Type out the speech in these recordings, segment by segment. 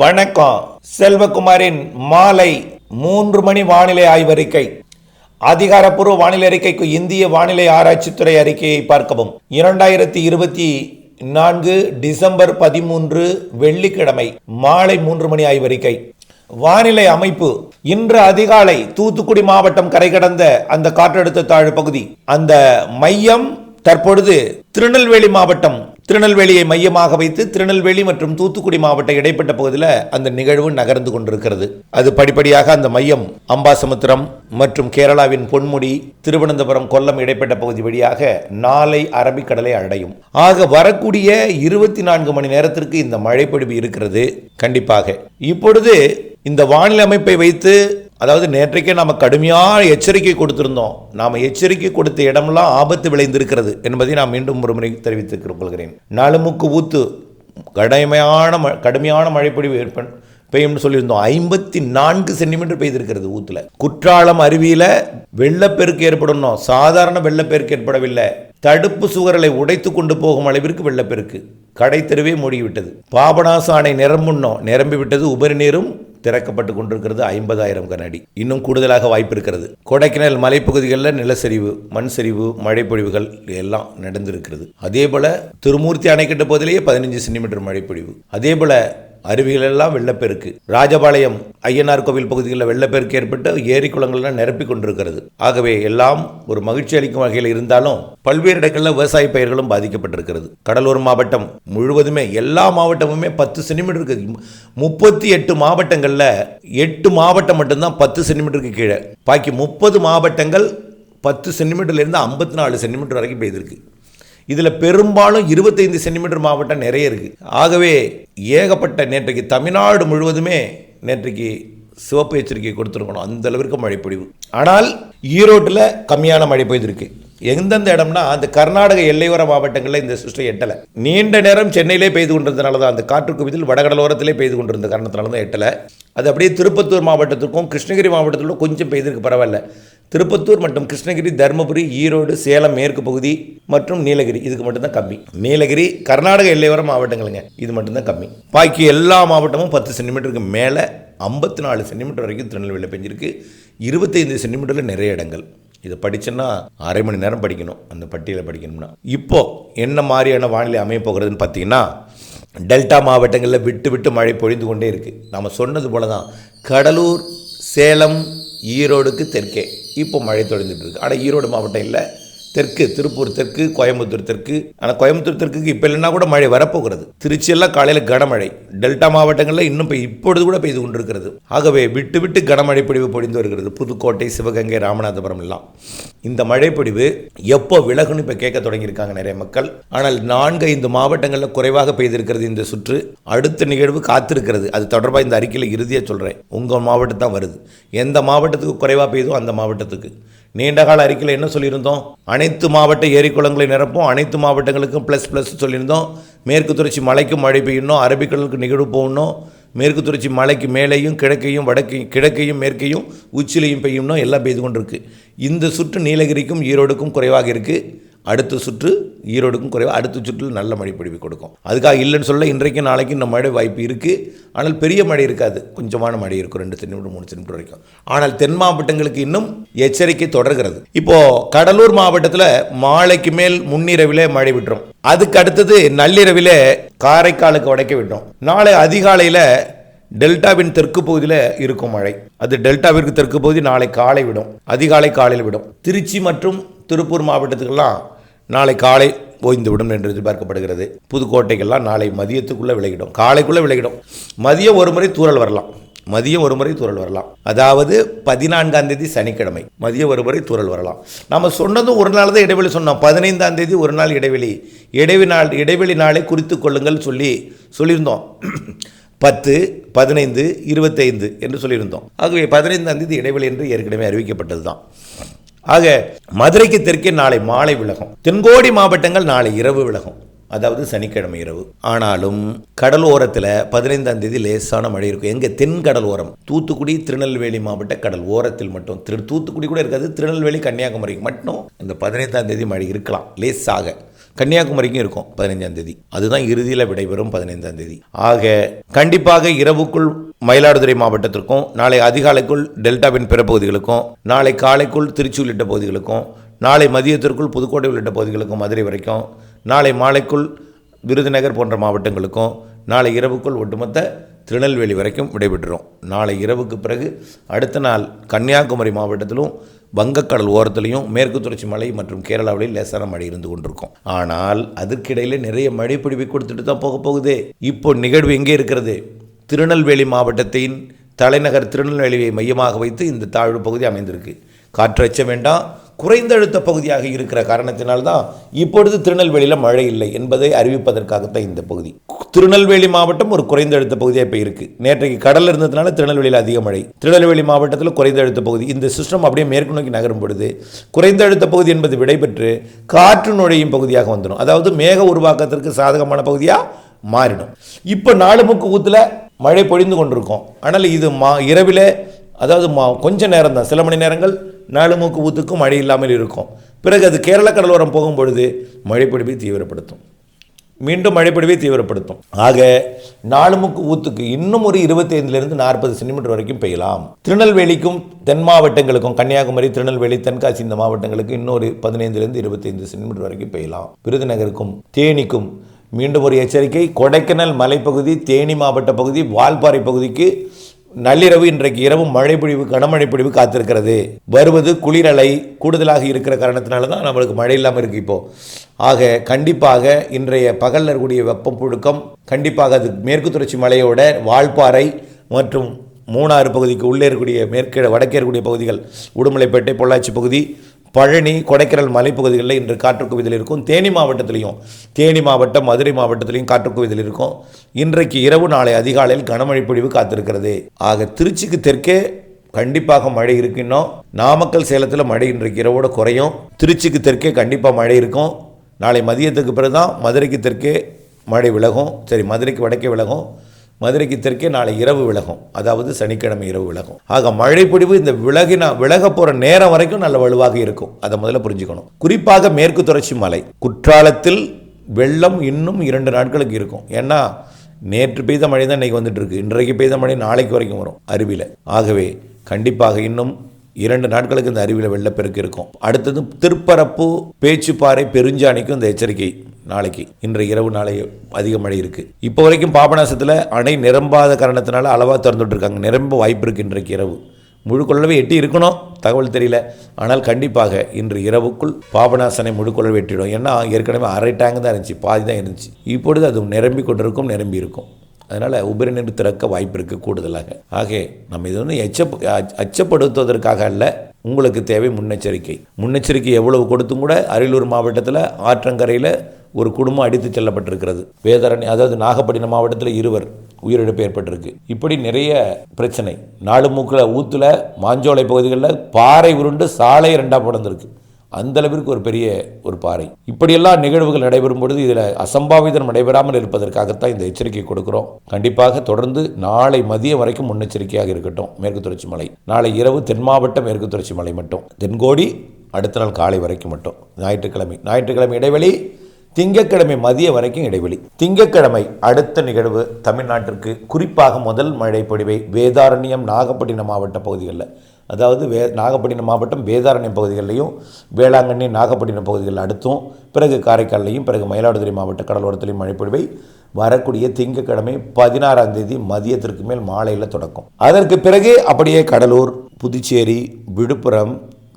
வணக்கம். செல்வகுமாரின் மாலை மூன்று மணி வானிலை ஆய்வறிக்கை அதிகாரப்பூர்வ வானிலை அறிக்கைக்கு இந்திய வானிலை ஆராய்ச்சித்துறை அறிக்கையை பார்க்கவும். இரண்டாயிரத்தி இருபத்தி நான்கு டிசம்பர் பதிமூன்று வெள்ளிக்கிழமை மாலை மூன்று மணி ஆய்வறிக்கை வானிலை அமைப்பு. இன்று அதிகாலை தூத்துக்குடி மாவட்டம் கரை கடந்த அந்த காற்றழுத்த தாழ்வு பகுதி. அந்த மையம் தற்பொழுது திருநெல்வேலி மாவட்டம் திருநெல்வேலியை மையமாக வைத்து திருநெல்வேலி மற்றும் தூத்துக்குடி மாவட்ட இடைப்பட்ட பகுதியில் அந்த நிகழ்வு நகர்ந்து கொண்டிருக்கிறது. அது படிப்படியாக அந்த மையம் அம்பாசமுத்திரம் மற்றும் கேரளாவின் பொன்முடி திருவனந்தபுரம் கொல்லம் இடைப்பட்ட பகுதி வழியாக நாளை அரபிக்கடலை அடையும். ஆக வரக்கூடிய இருபத்தி நான்கு மணி நேரத்திற்கு இந்த மழைப்பொழிவு இருக்கிறது. கண்டிப்பாக. இப்பொழுது இந்த வானிலை அமைப்பை வைத்து அதாவது நேற்றைக்கே நாம் கடுமையான எச்சரிக்கை கொடுத்திருந்தோம். நாம் எச்சரிக்கை கொடுத்த இடமெல்லாம் ஆபத்து விளைந்திருக்கிறது என்பதை நான் மீண்டும் ஒரு முறை தெரிவித்துக் கொள்கிறேன். நாலுமுக்கு ஊத்து கடுமையான ம- கடுமையான மழைப்பொழிவு ஏற்ப பெய்யும்னு சொல்லியிருந்தோம். ஐம்பத்தி நான்கு சென்டிமீட்டர் பெய்திருக்கிறது ஊத்துல. குற்றாலம் அருவியில் வெள்ளப்பெருக்கு ஏற்படணும். சாதாரண வெள்ளப்பெருக்கு ஏற்படவில்லை. தடுப்பு சுவர்களை உடைத்து கொண்டு போகும் அளவிற்கு வெள்ளப்பெருக்கு. கடை தெருவே மூடிவிட்டது. பாபநாச அணை நிரம்புண்ணோம் நிரம்பி விட்டது உபரி நீரும் திறக்கப்பட்டு கொண்டிருக்கிறது ஐம்பதாயிரம் கனஅடி. இன்னும் கூடுதலாக வாய்ப்பு இருக்கிறது. கொடைக்கானல் மலைப்பகுதிகளில் நிலச்சரிவு மண் சரிவு மழைப்பொழிவுகள் எல்லாம் நடந்திருக்கிறது. அதே போல திருமூர்த்தி அணைக்கட்டு பகுதியிலேயே பதினஞ்சு சென்டிமீட்டர் மழைப்பொழிவு. அதே போல அருவிகள் எல்லாம் வெள்ளப்பெருக்கு. ராஜபாளையம் ஐயனார் கோவில் பகுதிகளில் வெள்ளப்பெருக்கு ஏற்பட்டு ஏரி குளங்கள்லாம் நிரப்பி கொண்டிருக்கிறது. ஆகவே எல்லாம் ஒரு மகிழ்ச்சி அளிக்கும் வகையில் இருந்தாலும் பல்வேறு இடங்களில் விவசாய பயிர்களும் பாதிக்கப்பட்டிருக்கிறது. கடலூர் மாவட்டம் முழுவதுமே எல்லா மாவட்டமுமே பத்து சென்டிமீட்டருக்கு முப்பத்தி எட்டு மாவட்டங்களில் எட்டு மாவட்டம் மட்டும்தான் பத்து சென்டிமீட்டருக்கு கீழே. பாக்கி முப்பது மாவட்டங்கள் பத்து சென்டிமீட்டர்லேருந்து ஐம்பத்தி நாலு சென்டிமீட்டர் வரைக்கும் பெய்திருக்கு. இதில் பெரும்பாலும் இருபத்தைந்து சென்டிமீட்டர் மாவட்டம் நிறைய இருக்குது ஆகவே ஏகப்பட்ட நேற்றைக்கு தமிழ்நாடு முழுவதுமே நேற்றைக்கு சிவப்பு எச்சரிக்கை கொடுத்துருக்கணும். அந்த அளவிற்கு மழை பொழிவு ஆனால் ஈரோட்டில் கம்மியான மழை பெய்திருக்கு. எந்தெந்த இடம்னா அந்த கர்நாடக எல்லையோர மாவட்டங்களில் இந்த சிஸ்டம் எட்டலை. நீண்ட நேரம் சென்னையிலே பெய்து கொண்டிருந்தனால தான் அந்த காற்று குவிதல் வடகடலோரத்திலே பெய்து கொண்டிருந்த காரணத்தினால தான் எட்டலை. அது அப்படியே திருப்பத்தூர் மாவட்டத்துக்கும் கிருஷ்ணகிரி மாவட்டத்திலும் கொஞ்சம் பெய்திருக்கு பரவாயில்ல. திருப்பத்தூர் மற்றும் கிருஷ்ணகிரி தருமபுரி ஈரோடு சேலம் மேற்கு பகுதி மற்றும் நீலகிரி. இதுக்கு மட்டும்தான் கம்மி. நீலகிரி கர்நாடக எல்லையோர மாவட்டங்களுங்க. இது மட்டும்தான் கம்மி. பாக்கி எல்லா மாவட்டமும் பத்து சென்டிமீட்டருக்கு மேலே ஐம்பத்தி நாலு சென்டிமீட்டர் வரைக்கும் திருநெல்வேலியில் பெஞ்சிருக்கு. இருபத்தைந்து சென்டிமீட்டரில் நிறைய இடங்கள். இதை படித்தோன்னா அரை மணி நேரம் படிக்கணும். அந்த பட்டியலை படிக்கணும்னா. இப்போ என்ன மாதிரியான வானிலை அமைய போகிறதுன்னு பார்த்தீங்கன்னா டெல்டா மாவட்டங்களில் விட்டு விட்டு மழை பொழிந்து கொண்டே இருக்குது நம்ம சொன்னது போல தான் கடலூர் சேலம் ஈரோடுக்கு தெற்கே. இப்போ மழை தொடர்ந்துட்டு இருக்கு. ஆனால் ஈரோடு மாவட்டம் இல்லை. தெற்கு திருப்பூர் தெற்கு கோயம்புத்தூர் தெற்கு. ஆனால் கோயம்புத்தூர் தெற்குக்கு இப்போ இல்லைன்னா கூட மழை வரப்போகிறது. திருச்சியெல்லாம் காலையில் கனமழை. டெல்டா மாவட்டங்களில் இன்னும் இப்போ இப்பொழுது கூட பெய்து கொண்டிருக்கிறது. ஆகவே விட்டு விட்டு கனமழை பொழிவு பொழிந்து வருகிறது. புதுக்கோட்டை சிவகங்கை ராமநாதபுரம் எல்லாம். இந்த மழைப்பொழிவு எப்போ விலகுன்னு இப்போ கேட்க தொடங்கியிருக்காங்க நிறைய மக்கள். ஆனால் நான்கு ஐந்து மாவட்டங்களில் குறைவாக பெய்திருக்கிறது இந்த சுற்று. அடுத்த நிகழ்வு காத்திருக்கிறது. அது தொடர்பாக இந்த அறிக்கையில் இறுதியாக சொல்கிறேன் உங்கள் மாவட்டம் தான் வருது. எந்த மாவட்டத்துக்கு குறைவாக பெய்தோ அந்த மாவட்டத்துக்கு. நீண்டகால அறிக்கையில் என்ன சொல்லியிருந்தோம்? அனைத்து மாவட்ட ஏரி குளங்களை நிரப்பும் அனைத்து மாவட்டங்களுக்கும் ப்ளஸ் ப்ளஸ் சொல்லியிருந்தோம். மேற்கு தொடர்ச்சி மலைக்கும் மழை பெய்யணும். அரபிக்கடலுக்கு நிகழ்வு போகணும். மேற்கு தொடர்ச்சி மலைக்கு மேலேயும் கிழக்கையும் வடக்கையும் கிழக்கையும் மேற்கையும் உச்சிலையும் பெய்யும்னோ எல்லாம் பெய்து கொண்டிருக்கு. இந்த சுற்று நீலகிரிக்கும் ஈரோடுக்கும் குறைவாக இருக்குது அடுத்த சுற்று ஈரோடுக்கும் குறைவாக அடுத்த சுற்றில் நல்ல மழை பொழிவு கொடுக்கும். அதுக்காக இல்லைன்னு சொல்ல இன்றைக்கும் நாளைக்கும் இந்த மழை வாய்ப்பு இருக்குது ஆனால் பெரிய மழை இருக்காது கொஞ்சமான மழை இருக்கும் ரெண்டு சென்டிமீட்டர் மூணு சென்டிமீட்டர் வரைக்கும். ஆனால் தென் மாவட்டங்களுக்கு இன்னும் எச்சரிக்கை தொடர்கிறது. இப்போது கடலூர் மாவட்டத்தில் மாலைக்கு மேல் முன்னிரவிலே மழை விட்டுரும். அதுக்கு அடுத்தது நள்ளிரவிலே காரைக்காலுக்கு உடைக்க விட்டோம் நாளை அதிகாலையில் டெல்டாவின் தெற்கு பகுதியில் இருக்கும் மழை. அது டெல்டாவிற்கு தெற்கு பகுதி நாளை காலை விடும். அதிகாலை காலையில் விடும். திருச்சி மற்றும் திருப்பூர் மாவட்டத்துக்கெல்லாம் நாளை காலை ஓய்ந்து விடும் என்று எதிர்பார்க்கப்படுகிறது. புதுக்கோட்டைக்கெல்லாம் நாளை மதியத்துக்குள்ளே விலகிடும். காலைக்குள்ளே விலகிடும். மதியம் ஒரு முறை தூறல் வரலாம். மதியம் ஒரு முறை தூறல் வரலாம். அதாவது பதினான்காம் தேதி சனிக்கிழமை. மதியம் ஒரு முறை தூறல் வரலாம். நம்ம சொன்னதும் ஒரு நாள் தான் இடைவெளி சொன்னோம். பதினைந்தாம் தேதி ஒரு நாள் இடைவெளி. இடைவெளி நாள் இடைவெளி நாளை குறித்து கொள்ளுங்கள் சொல்லி சொல்லியிருந்தோம். பத்து பதினைந்து இருபத்தைந்து என்று சொல்லியிருந்தோம். ஆகவே பதினைந்தாம் தேதி இடைவெளி என்று ஏற்கனவே அறிவிக்கப்பட்டது தான் ஆக மதுரைக்கு தெற்கே நாளை மாலை விலகும். தென்கோடி மாவட்டங்கள் நாளை இரவு விலகும். அதாவது சனிக்கிழமை இரவு. ஆனாலும் கடலோரத்தில் பதினைந்தாம் தேதி லேசான மழை இருக்கும். எங்கே தென்கடல் ஓரம் தூத்துக்குடி திருநெல்வேலி மாவட்ட கடல் ஓரத்தில் மட்டும். திரு தூத்துக்குடி கூட இருக்காது. திருநெல்வேலி கன்னியாகுமரிக்கு மட்டும் இந்த பதினைந்தாம் தேதி மழை இருக்கலாம். லேசாக. கன்னியாகுமரிக்கும் இருக்கும் பதினைஞ்சாம் தேதி. அதுதான் இறுதியில் விடைபெறும் பதினைந்தாம் தேதி. ஆக கண்டிப்பாக இரவுக்குள் மயிலாடுதுறை மாவட்டத்திற்கும் நாளை அதிகாலைக்குள் டெல்டாவின் பிற பகுதிகளுக்கும் நாளை காலைக்குள் திருச்சி உள்ளிட்ட பகுதிகளுக்கும் நாளை மதியத்திற்குள் புதுக்கோட்டை உள்ளிட்ட பகுதிகளுக்கும் மதுரை வரைக்கும் நாளை மாலைக்குள் விருதுநகர் போன்ற மாவட்டங்களுக்கும் நாளை இரவுக்குள் ஒட்டுமொத்த திருநெல்வேலி வரைக்கும் விடைபெற்றுரும் நாளை இரவுக்கு பிறகு அடுத்த நாள் கன்னியாகுமரி மாவட்டத்திலும் வங்கக்கடல் ஓரத்துலையும் மேற்கு தொடர்ச்சி மலை மற்றும் கேரளாவிலையும் லேசான மழை இருந்து கொண்டிருக்கும். ஆனால் அதற்கிடையில் நிறைய மழை பிடிப்பை கொடுத்துட்டு தான் போக போகுதே. இப்போ நிகழ்வு எங்கே இருக்கிறது? திருநெல்வேலி மாவட்டத்தின் தலைநகர் திருநெல்வேலியை மையமாக வைத்து இந்த தாழ்வு பகுதி அமைந்திருக்கு. காற்றச்ச வேண்டாம். குறைந்த அழுத்த பகுதியாக இருக்கிற காரணத்தினால்தான் இப்பொழுது திருநெல்வேலியில் மழை இல்லை என்பதை அறிவிப்பதற்காகத்தான் இந்த பகுதி. திருநெல்வேலி மாவட்டம் ஒரு குறைந்த அழுத்த பகுதியாக இப்போ இருக்குது நேற்றைக்கு கடல் இருந்ததுனால திருநெல்வேலியில் அதிக மழை. திருநெல்வேலி மாவட்டத்தில் குறைந்த அழுத்த பகுதி. இந்த சிஸ்டம் அப்படியே மேற்கு நோக்கி நகரும் பொழுது குறைந்த அழுத்த பகுதி என்பது விடைபெற்று காற்று நுழையும் பகுதியாக வந்துடும். அதாவது மேக உருவாக்கத்திற்கு சாதகமான பகுதியாக மாறிடும். இப்போ நாலு முக்கு ஊத்தில் மழை பொழிந்து கொண்டிருக்கும். ஆனால் இது மா இரவில் அதாவது மா கொஞ்ச நேரம் தான் சில மணி நேரங்கள் நாலு மூக்கு ஊத்துக்கும் மழை இல்லாமல் இருக்கும். பிறகு அது கேரள கடலோரம் போகும் பொழுது மழைப்பொழிவை தீவிரப்படுத்தும். மீண்டும் மழைப்பொழிவை தீவிரப்படுத்தும். ஆக நாலு முக்கு ஊத்துக்கு இன்னும் ஒரு இருபத்தைந்துலேருந்து நாற்பது சென்டிமீட்டர் வரைக்கும் பெய்யலாம். திருநெல்வேலிக்கும் தென் மாவட்டங்களுக்கும் கன்னியாகுமரி திருநெல்வேலி தென்காசி இந்த மாவட்டங்களுக்கு இன்னொரு பதினைந்துலேருந்து இருபத்தைந்து சென்டிமீட்டர் வரைக்கும் பெய்யலாம். விருதுநகருக்கும் தேனிக்கும் மீண்டும் ஒரு எச்சரிக்கை. கொடைக்கானல் மலைப்பகுதி தேனி மாவட்ட பகுதி வால்பாறை பகுதிக்கு நள்ளிரவு இன்றைக்கு இரவு மழைப்பொழிவு கனமழை பொழிவு காத்திருக்கிறது. வருவது குளிரலை கூடுதலாக இருக்கிற காரணத்தினால தான் நம்மளுக்கு மழை இல்லாமல் இருக்குது இப்போது ஆக கண்டிப்பாக இன்றைய பகலில் இருக்கக்கூடிய வெப்பம் புழுக்கம் கண்டிப்பாக அது மேற்கு தொடர்ச்சி மலையோட வால்பாறை மற்றும் மூணாறு பகுதிக்கு உள்ளே இருக்கக்கூடிய மேற்கே வடக்கே இருக்கக்கூடிய பகுதிகள் உடுமலைப்பேட்டை பொள்ளாச்சி பகுதி பழனி கொடைக்கானல் மலைப்பகுதிகளில் இன்று காற்றுக்குவிதல் இருக்கும். தேனி மாவட்டத்திலையும் தேனி மாவட்டம் மதுரை மாவட்டத்திலையும் காற்றுக்குவிதல் இருக்கும். இன்றைக்கு இரவு நாளை அதிகாலையில் கனமழை பொழிவு காத்திருக்கிறது. ஆக திருச்சிக்கு தெற்கே கண்டிப்பாக மழை இருக்கு இன்னும். நாமக்கல் சேலத்தில் மழை இன்றைக்கு இரவோட குறையும். திருச்சிக்கு தெற்கே கண்டிப்பாக மழை இருக்கும். நாளை மதியத்துக்கு பிறகு தான் மதுரைக்கு தெற்கே மழை விலகும். சரி மதுரைக்கு வடக்கே விலகும். மதுரைக்கு தெற்கே நாளை இரவு விலகும். அதாவது சனிக்கிழமை இரவு விலகும். ஆக மழைப்பொடிவு இந்த விலகினா விலக போகிற நேரம் வரைக்கும் நல்ல வலுவாக இருக்கும். அதை முதல்ல புரிஞ்சுக்கணும். குறிப்பாக மேற்கு தொடர்ச்சி மலை. குற்றாலத்தில் வெள்ளம் இன்னும் இரண்டு நாட்களுக்கு இருக்கும். ஏன்னா நேற்று பெய்த மழை தான் இன்றைக்கி வந்துட்டு இருக்கு. இன்றைக்கு பெய்த மழை நாளைக்கு வரைக்கும் வரும் அருவியில். ஆகவே கண்டிப்பாக இன்னும் இரண்டு நாட்களுக்கு இந்த அருவியில் வெள்ளப்பெருக்கு இருக்கும். அடுத்தது திருப்பரப்பு பேச்சுப்பாறை பெருஞ்சாணிக்கும் இந்த எச்சரிக்கை. நாளைக்கு. இன்று இரவு நாளை அதிக மழை இருக்குது இப்போ வரைக்கும் பாபநாசத்தில் அணை நிரம்பாத காரணத்தினால அளவாக திறந்துட்டு இருக்காங்க நிரம்ப வாய்ப்பு இருக்குது இன்றைக்கு இரவு. முழுக்கொள்ளவே எட்டி இருக்கணும். தகவல் தெரியல. ஆனால் கண்டிப்பாக இன்று இரவுக்குள் பாபநாசனை முழுக்கொள்ளவே எட்டிடும் ஏன்னா ஏற்கனவே அரை டேங்க் தான் இருந்துச்சு. பாதி தான் இருந்துச்சு. இப்பொழுது அது நிரம்பி கொண்டிருக்கும் நிரம்பி இருக்கும். அதனால் உபரி நீர் திறக்க வாய்ப்பு இருக்குது கூடுதலாக. ஆகே நம்ம இது வந்து எச்ச அச்சப்படுத்துவதற்காக அல்ல. உங்களுக்கு தேவை முன்னெச்சரிக்கை. முன்னெச்சரிக்கை எவ்வளவு கொடுத்தும் கூட அரியலூர் மாவட்டத்தில் ஆற்றங்கரையில் ஒரு குடும்பம் அடித்து செல்லப்பட்டிருக்கிறது. வேதரணி அதாவது நாகப்பட்டினம் மாவட்டத்தில் இருவர் உயிரிழப்பு ஏற்பட்டிருக்கு. இப்படி நிறைய பிரச்சனை. நாலு மூக்கில் ஊத்தில் மாஞ்சோலை பகுதிகளில் பாறை உருண்டு சாலை ரெண்டாக பிறந்திருக்கு அந்தளவிற்கு ஒரு பெரிய ஒரு பாறை. இப்படியெல்லாம் நிகழ்வுகள் நடைபெறும் பொழுது இதில் அசம்பாவிதம் நடைபெறாமல் இருப்பதற்காகத்தான் இந்த எச்சரிக்கை கொடுக்கிறோம். கண்டிப்பாக தொடர்ந்து நாளை மதியம் வரைக்கும் முன்னெச்சரிக்கையாக இருக்கட்டும். மேற்கு தொடர்ச்சி மலை. நாளை இரவு தென் மாவட்ட மேற்கு தொடர்ச்சி மலை மட்டும். தென்கோடி அடுத்த நாள் காலை வரைக்கும் மட்டும். ஞாயிற்றுக்கிழமை. ஞாயிற்றுக்கிழமை இடைவெளி திங்கட்கிழமை மதிய வரைக்கும் இடைவெளி. திங்கட்கிழமை அடுத்த நிகழ்வு தமிழ்நாட்டிற்கு குறிப்பாக முதல் மழை பொழிவை வேதாரண்யம் நாகப்பட்டினம் மாவட்ட பகுதிகளில். அதாவது வே நாகப்பட்டினம் மாவட்டம் வேதாரண்யம் பகுதிகளிலையும் வேளாங்கண்ணி நாகப்பட்டினம் பகுதிகளில் அடுத்தும் பிறகு காரைக்கால்லையும் பிறகு மயிலாடுதுறை மாவட்ட கடலோரத்திலையும் மழை பொழிவை வரக்கூடிய திங்கட்கிழமை பதினாறாம் தேதி மதியத்திற்கு மேல் மாலையில் தொடக்கும். அதற்கு பிறகு அப்படியே கடலூர் புதுச்சேரி விழுப்புரம்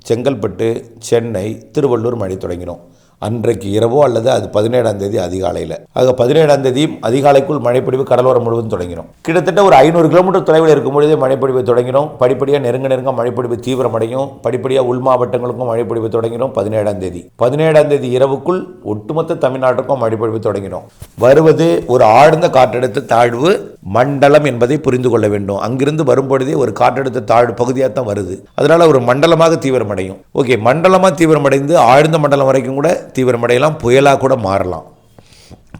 செங்கல்பட்டு சென்னை திருவள்ளூர் மழை தொடங்கினோம் அன்றைக்கு இரவோ அல்லது அது பதினேழாம் தேதி அதிகாலையில். ஆக பதினேழாம் தேதி அதிகாலைக்குள் மழைப்பொழிவு கடலோரம் முழுவதும் தொடங்கினோம் கிட்டத்தட்ட ஒரு ஐநூறு கிலோமீட்டர் தொலைவில் இருக்கும் பொழுதே மழைப்பொழிவு தொடங்கினோம் படிப்படியாக நெருங்க நெருங்க மழைப்பொழிவு தீவிரமடையும். படிப்படியாக உள் மாவட்டங்களுக்கும் மழைப்பொழிவு தொடங்கினோம் பதினேழாம் தேதி. பதினேழாம் தேதி இரவுக்குள் ஒட்டுமொத்த தமிழ்நாட்டுக்கும் மழைப்பொழிவு தொடங்கினோம் வருவது ஒரு ஆழ்ந்த காற்றழுத்த தாழ்வு மண்டலம் என்பதை புரிந்து கொள்ள வேண்டும். அங்கிருந்து வரும்பொழுதே ஒரு காற்றழுத்த தாழ் பகுதியாக தான் வருது. அதனால் ஒரு மண்டலமாக தீவிரமடையும். ஓகே மண்டலமாக தீவிரமடைந்து ஆழ்ந்த மண்டலம் வரைக்கும் கூட தீவிரமடையலாம். புயலாக கூட மாறலாம்.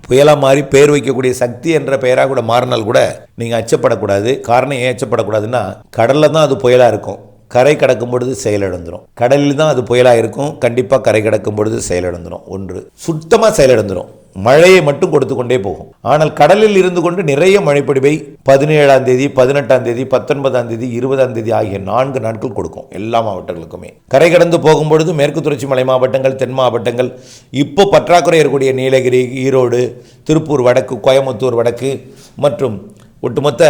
புயலாக மாறி பேர் வைக்கக்கூடிய சக்தி என்ற பெயராக கூட மாறினால் கூட நீங்கள் அச்சப்படக்கூடாது. காரணம் ஏன் அச்சப்படக்கூடாதுன்னா கடலில் தான் அது புயலாக இருக்கும். கரை கடக்கும் பொழுது செயலிழந்துடும் கடலில் தான் அது புயலாக இருக்கும். கண்டிப்பாக கரை கடக்கும் பொழுது செயலிழந்துடும் ஒன்று. சுத்தமாக செயலிழந்துடும் மழையை மட்டும் கொடுத்து கொண்டே போகும். ஆனால் கடலில் இருந்து கொண்டு நிறைய மழைப்பொடிவை பதினேழாம் தேதி பதினெட்டாம் தேதி பத்தொன்பதாம் தேதி இருபதாம் தேதி ஆகிய நான்கு நாட்கள் கொடுக்கும் எல்லா மாவட்டங்களுக்குமே. கரை கடந்து போகும்பொழுது மேற்கு தொடர்ச்சி மலை மாவட்டங்கள் தென் மாவட்டங்கள் இப்போ பற்றாக்குறை இருக்கக்கூடிய நீலகிரி ஈரோடு திருப்பூர் வடக்கு கோயம்புத்தூர் வடக்கு மற்றும் ஒட்டுமொத்த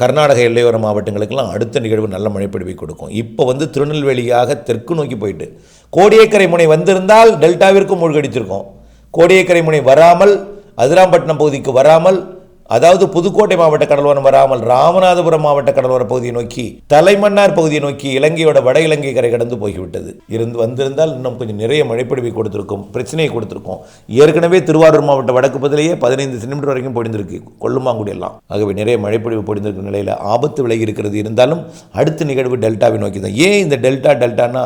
கர்நாடக எல்லையோர மாவட்டங்களுக்கெல்லாம் அடுத்த நிகழ்வு நல்ல மழைப்பொழிவை கொடுக்கும். இப்போ வந்து திருநெல்வேலியாக தெற்கு நோக்கி போயிட்டு கோடியக்கரை முனை வந்திருந்தால் டெல்டாவிற்கும் மூழ்கடித்திருக்கும் கோடியக்கரை முனை வராமல் அதிராம்பட்டினம் பகுதிக்கு வராமல் அதாவது புதுக்கோட்டை மாவட்ட கடலோரம் வராமல் ராமநாதபுரம் மாவட்ட கடலோர பகுதியை நோக்கி தலைமன்னார் பகுதியை நோக்கி இலங்கையோட வட இலங்கை கரை கடந்து போய்விட்டது. இருந்து வந்திருந்தால் இன்னும் கொஞ்சம் நிறைய மழைப்பிடிவை கொடுத்துருக்கும் பிரச்சனையை கொடுத்துருக்கும். ஏற்கனவே திருவாரூர் மாவட்ட வடக்கு பகுதியிலேயே பதினைந்து சென்டிமீட்டர் வரைக்கும் பொடிந்திருக்கு கொல்லுமாங்குடி எல்லாம். ஆகவே நிறைய மழைப்பிடிவு பொழிந்திருக்கும் நிலையில் ஆபத்து விலகி இருக்கிறது இருந்தாலும் அடுத்த நிகழ்வு டெல்டாவை நோக்கி தான் ஏன் இந்த டெல்டா டெல்டானா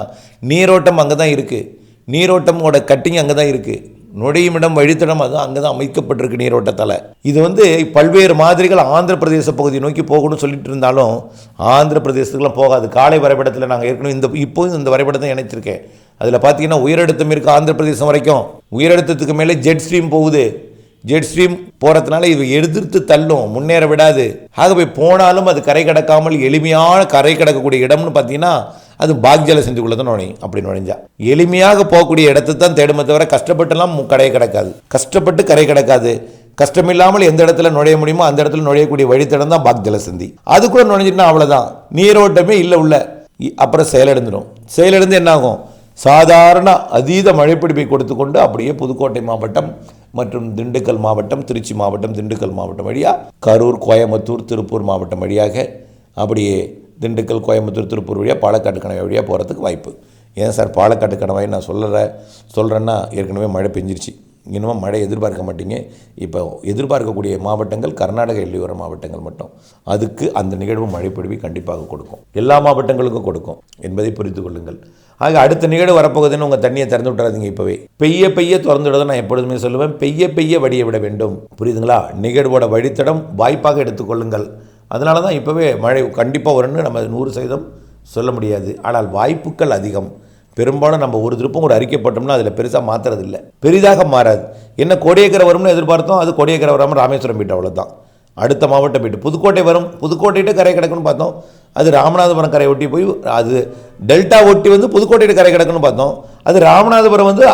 நீரோட்டம் அங்கே தான் இருக்குது நீரோட்டமோட கட்டிங் அங்கே தான் இருக்குது நுழையும் இடம் வழித்தடம் அது அங்கே தான் அமைக்கப்பட்டிருக்கு நீரோட்டத்தில். இது வந்து பல்வேறு மாதிரிகள் ஆந்திர பிரதேச பகுதியை நோக்கி போகணும்னு சொல்லிட்டு இருந்தாலும் ஆந்திர பிரதேசத்துக்குலாம் போகாது. காலை வரைபடத்தில் நாங்கள் ஏற்கனவே இந்த இப்போவும் இந்த வரைபடத்தை இணைச்சிருக்கேன். அதில் பார்த்தீங்கன்னா உயரழுத்தம் இருக்குது ஆந்திர பிரதேசம் வரைக்கும். உயரழுத்தத்துக்கு மேலே ஜெட் ஸ்ட்ரீம் போகுது. ஜெட் ஸ்ட்ரீம் போகிறதுனால இது எதிர்த்து தள்ளும் முன்னேற விடாது. ஆகவே போனாலும் அது கரை கடக்காமல் எளிமையான கரை கடக்கக்கூடிய இடம்னு பார்த்தீங்கன்னா அது பாக்ஜல சிந்துக்குள்ளே தான் நுழையும் அப்படி நுழைஞ்சா எளிமையாக போகக்கூடிய இடத்தை தான் தேடுமே தவிர கஷ்டப்பட்டுலாம் கடையை கிடக்காது. கஷ்டப்பட்டு கரை கிடக்காது. கஷ்டமில்லாமல் எந்த இடத்துல நுழைய முடியுமோ அந்த இடத்துல நுழையக்கூடிய வழித்தடம் தான் பாக்ஜல சிந்தி. அதுக்குள்ள நுழைஞ்சிட்டுனா அவ்வளோதான் நீரோட்டமே இல்லை உள்ள. இ- அப்புறம் செயலடைந்துடும் செயலடைந்து என்னாகும்? சாதாரண அதீத மழைப்பிடிப்பை கொடுத்து கொண்டு அப்படியே புதுக்கோட்டை மாவட்டம் மற்றும் திண்டுக்கல் மாவட்டம் திருச்சி மாவட்டம் திண்டுக்கல் மாவட்டம் வழியாக கரூர் கோயம்புத்தூர் திருப்பூர் மாவட்டம் வழியாக அப்படியே திண்டுக்கல் கோயம்புத்தூர் திருப்பூர் வழியாக பாலக்காட்டு கணவாய் வழியாக போகிறதுக்கு வாய்ப்பு. ஏன் சார்? பாலக்காட்டு கணவாய் நான் சொல்லுற சொல்கிறேன்னா ஏற்கனவே மழை பெஞ்சிருச்சு. இன்னமும் மழை எதிர்பார்க்க மாட்டீங்க. இப்போ எதிர்பார்க்கக்கூடிய மாவட்டங்கள் கர்நாடக எல்லையோர மாவட்டங்கள் மட்டும். அதுக்கு அந்த நிகழ்வு மழைப்பொழிவை கண்டிப்பாக கொடுக்கும். எல்லா மாவட்டங்களுக்கும் கொடுக்கும் என்பதை புரிந்து கொள்ளுங்கள். ஆக அடுத்த நிகழ்வு வரப்போகுதுன்னு உங்கள் தண்ணியை திறந்து விட்றாதீங்க இப்போவே. பெய்ய பெய்ய திறந்து விட நான் எப்பொழுதுமே சொல்லுவேன். பெய்ய பெய்ய வடிய விட வேண்டும். புரியுதுங்களா? நிகழ்வோட வழித்தடம் வாய்ப்பாக எடுத்துக்கொள்ளுங்கள் அதனால தான் இப்போவே மழை கண்டிப்பாக வரும்னு நம்ம நூறு சதவீதம் சொல்ல முடியாது. ஆனால் வாய்ப்புகள் அதிகம். பெரும்பாலும் நம்ம ஒரு திருப்பம் ஒரு அறிக்கை போட்டோம்னா அதில் பெருசாக மாற்றுறது இல்லை பெரிதாக மாறாது. என்ன கோடியக்கரை வரும்னு எதிர்பார்த்தோம் அது கோடியக்கரை வராமல் ராமேஸ்வரம் போயிட்டு அவ்வளோதான் அடுத்த மாவட்டம் போயிட்டு புதுக்கோட்டை வரும். புதுக்கோட்டையிட்ட கரை கிடக்குன்னு பார்த்தோம். அது ராமநாதபுரம் கரை ஒட்டி போய் அது டெல்டா ஒட்டி வந்து புதுக்கோட்டையிட்ட கரை கிடக்குன்னு பார்த்தோம். அது ராமநாதபுரம் வந்து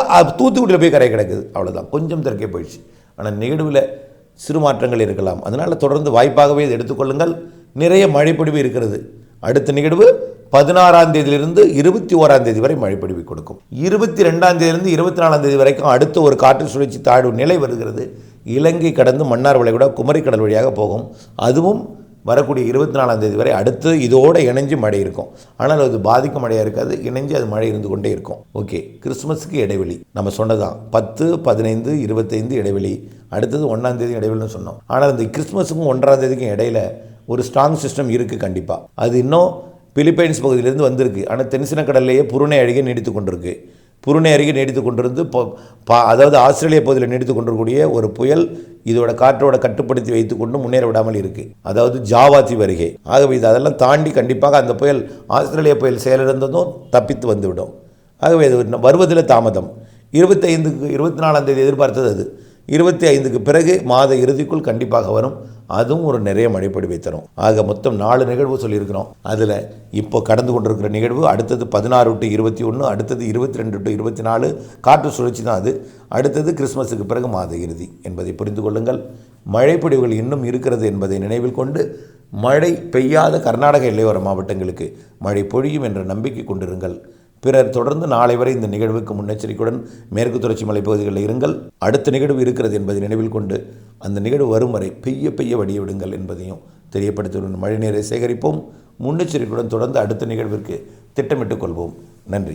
தூத்துக்குடியில் போய் கரை கிடக்குது. அவ்வளோதான் கொஞ்சம் தெற்கே போயிடுச்சு. ஆனால் நிகழ்வில் சிறு மாற்றங்கள் இருக்கலாம். அதனால் தொடர்ந்து வாய்ப்பாகவே இதை எடுத்துக்கொள்ளுங்கள். நிறைய மழைப்பொடிவு இருக்கிறது. அடுத்த நிகழ்வு பதினாறாம் தேதியிலிருந்து இருபத்தி ஓராம் தேதி வரை மழைப்பொழிவு கொடுக்கும். இருபத்தி ரெண்டாம் தேதியிலிருந்து இருபத்தி நாலாம் தேதி வரைக்கும் அடுத்த ஒரு காற்று சுழற்சி தாழ்வு நிலை வருகிறது. இலங்கை கடந்து மன்னார் வளைகுடா குமரிக்கடல் வழியாக போகும். அதுவும் வரக்கூடிய இருபத்தி நாலாம் தேதி வரை அடுத்து இதோடு இணைஞ்சு மழை இருக்கும். ஆனால் அது பாதிக்கும் மழையாக இருக்காது இணைஞ்சு அது மழை இருந்து கொண்டே இருக்கும். ஓகே கிறிஸ்மஸுக்கு இடைவெளி. நம்ம சொன்னதான் பத்து பதினைந்து இருபத்தைந்து இடைவெளி. அடுத்தது ஒன்றாம் தேதி இடைவெளின்னு சொன்னோம். ஆனால் இந்த கிறிஸ்மஸுக்கும் ஒன்றாம் தேதிக்கும் இடையில ஒரு ஸ்ட்ராங் சிஸ்டம் இருக்குது கண்டிப்பாக அது இன்னும் பிலிப்பைன்ஸ் பகுதியிலேருந்து வந்திருக்கு. ஆனால் தென்சின கடல்லையே புருணை அருகே நீடித்து கொண்டிருக்கு. புருணை அருகே நீடித்து கொண்டிருந்து பா அதாவது ஆஸ்திரேலிய பகுதியில் நீடித்து கொண்டிருக்கூடிய ஒரு புயல் இதோட காற்றோட கட்டுப்படுத்தி வைத்துக்கொண்டு முன்னேற விடாமல் இருக்குது அதாவது ஜாவாத்தி வருகை ஆகவே இது அதெல்லாம் தாண்டி கண்டிப்பாக அந்த புயல் ஆஸ்திரேலிய புயல் செயலிழந்ததும் தப்பித்து வந்துவிடும். ஆகவே இது வருவதில் தாமதம். இருபத்தைந்துக்கு இருபத்தி நாலாம் தேதி எதிர்பார்த்தது அது. இருபத்தி ஐந்துக்கு பிறகு மாத இறுதிக்குள் கண்டிப்பாக வரும். அதுவும் ஒரு நிறைய மழைப்பொழிவை தரும். ஆக மொத்தம் நாலு நிகழ்வு சொல்லியிருக்கிறோம். அதில் இப்போ கடந்து கொண்டிருக்கிற நிகழ்வு அடுத்தது பதினாறு டு இருபத்தி ஒன்று அடுத்தது இருபத்தி ரெண்டு டு இருபத்தி நாலு காற்று சுழற்சி தான் அது. அடுத்தது கிறிஸ்மஸுக்கு பிறகு மாத இறுதி என்பதை புரிந்து கொள்ளுங்கள். மழைப்பொழிவுகள் இன்னும் இருக்கிறது என்பதை நினைவில் கொண்டு மழை பெய்யாத கர்நாடக எல்லையோர மாவட்டங்களுக்கு மழை பொழியும் என்ற நம்பிக்கை கொண்டிருங்கள். பிறர் தொடர்ந்து நாளை வரை இந்த நிகழ்வுக்கு முன்னெச்சரிக்கையுடன் மேற்கு தொடர்ச்சி மலைப்பகுதிகளில் இருங்கள். அடுத்த நிகழ்வு இருக்கிறது என்பதை நினைவில் கொண்டு அந்த நிகழ்வு வரும் வரை பெய்ய பெய்ய வடிய விடுங்கள் என்பதையும் தெரியப்படுத்தியுடன் மழைநீரை சேகரிப்போம். முன்னெச்சரிக்கையுடன் தொடர்ந்து அடுத்த நிகழ்விற்கு திட்டமிட்டுக் கொள்வோம். நன்றி.